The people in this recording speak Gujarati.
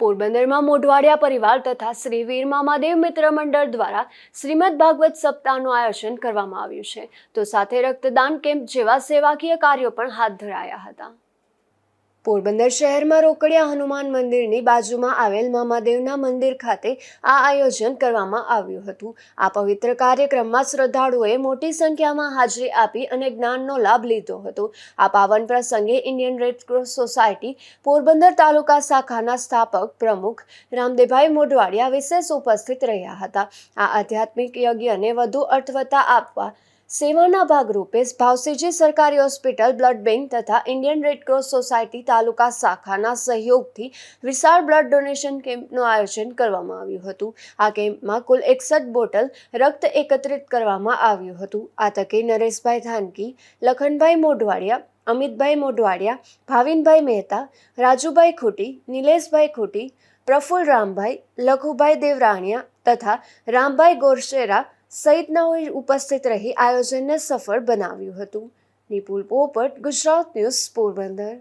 પોરબંદરમાં મોઢવાડિયા પરિવાર તથા શ્રી વીર મામાદેવ મિત્ર મંડળ દ્વારા શ્રીમદ ભાગવત સપ્તાહનું આયોજન કરવામાં આવ્યું છે. તો સાથે રક્તદાન કેમ્પ જેવા સેવાકીય કાર્યો પણ હાથ ધરાયા હતા. પોરબંદર શહેરમાં રોકડિયા હનુમાન મંદિરની બાજુમાં આવેલ મામાદેવના મંદિર ખાતે આ આયોજન કરવામાં આવ્યું હતું. આ પવિત્ર કાર્યક્રમમાં શ્રદ્ધાળુઓએ મોટી સંખ્યામાં હાજરી આપી અને જ્ઞાનનો લાભ લીધો હતો. આ પાવન પ્રસંગે Indian Red Cross society, Porbandar તાલુકા શાખાના સ્થાપક પ્રમુખ રામદેભાઈ મોઢવાડિયા વિશેષ ઉપસ્થિત રહ્યા હતા. આ આધ્યાત્મિક યજ્ઞને વધુ અર્થવત્તા આપવા સેવાના ભાગરૂપે ભાવસીજી સરકારી હોસ્પિટલ, બ્લડ બેંક તથા ઇન્ડિયન રેડક્રોસ સોસાયટી તાલુકા શાખાના સહયોગથી વિશાળ બ્લડ ડોનેશન કેમ્પનું આયોજન કરવામાં આવ્યું હતું. આ કેમ્પમાં કુલ એકસઠ બોટલ રક્ત એકત્રિત કરવામાં આવ્યું હતું. આ તકે નરેશભાઈ ધાનકી, લખનભાઈ મોઢવાડિયા, અમિતભાઈ મોઢવાડિયા, ભાવિનભાઈ મહેતા, રાજુભાઈ ખૂટી, નિલેશભાઈ ખૂટી, પ્રફુલ્લ રામભાઈ, લખુભાઈ દેવરાણિયા તથા રામભાઈ ગોરશેરા સહિતનાઓએ ઉપસ્થિત રહી આયોજનને સફળ બનાવ્યું હતું. નિપુલ પોપટ ગુજરાત ન્યૂઝ પોરબંદર.